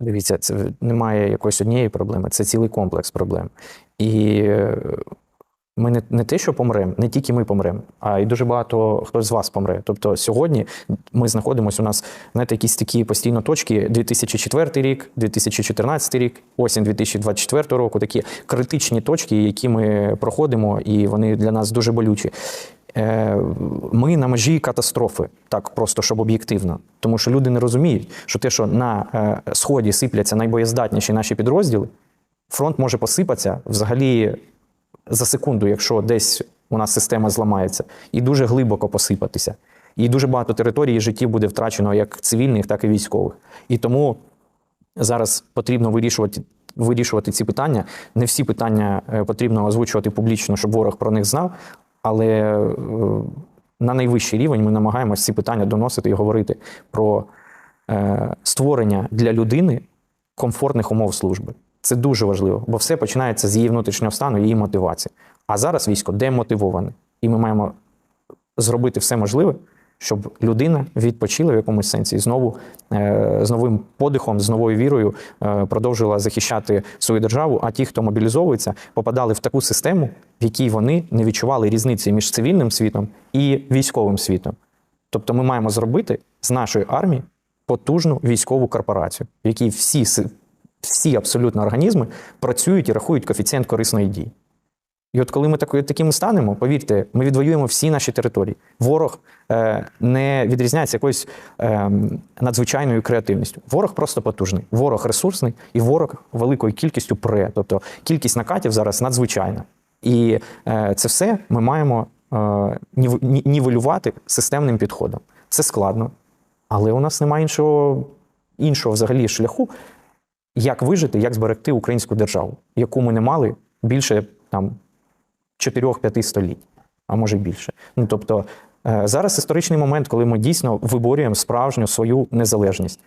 Дивіться, це немає якоїсь однієї проблеми, це цілий комплекс проблем. І е, ми не, не те, що помремо, не тільки ми помремо, а й дуже багато хто з вас помре. Тобто сьогодні ми знаходимося у нас знаєте, якісь такі постійно точки: 2004 рік, 2014 рік, осінь 2024 року. Такі критичні точки, які ми проходимо, і вони для нас дуже болючі. Е, Ми на межі катастрофи, так просто щоб об'єктивно. Тому що люди не розуміють, що те, що на е, сході сипляться найбоєздатніші наші підрозділи, фронт може посипатися взагалі за секунду, якщо десь у нас система зламається, і дуже глибоко посипатися. І дуже багато територій і життів буде втрачено як цивільних, так і військових. І тому зараз потрібно вирішувати. Вирішувати ці питання. Не всі питання е, потрібно озвучувати публічно, щоб ворог про них знав. Але е, на найвищий рівень ми намагаємося ці питання доносити і говорити про е, створення для людини комфортних умов служби. Це дуже важливо, бо все починається з її внутрішнього стану, її мотивації. А зараз військо демотивоване, і ми маємо зробити все можливе, щоб людина відпочила в якомусь сенсі і знову е, з новим подихом, з новою вірою е, продовжила захищати свою державу. А ті, хто мобілізовується, попадали в таку систему, в якій вони не відчували різниці між цивільним світом і військовим світом. Тобто, ми маємо зробити з нашої армії потужну військову корпорацію, в якій всі, всі абсолютно організми працюють і рахують коефіцієнт корисної дії. І от коли ми такими станемо, повірте, ми відвоюємо всі наші території. Ворог е, не відрізняється якоюсь е, надзвичайною креативністю. Ворог просто потужний, ворог ресурсний, і ворог великою кількістю пре. Тобто кількість накатів зараз надзвичайна. І е, це все ми маємо е, нів- нівелювати системним підходом. Це складно, але у нас немає іншого, іншого взагалі шляху, як вижити, як зберегти українську державу, яку ми не мали більше там 4-5 століть, а може й більше. Ну тобто е, зараз історичний момент, коли ми дійсно виборюємо справжню свою незалежність.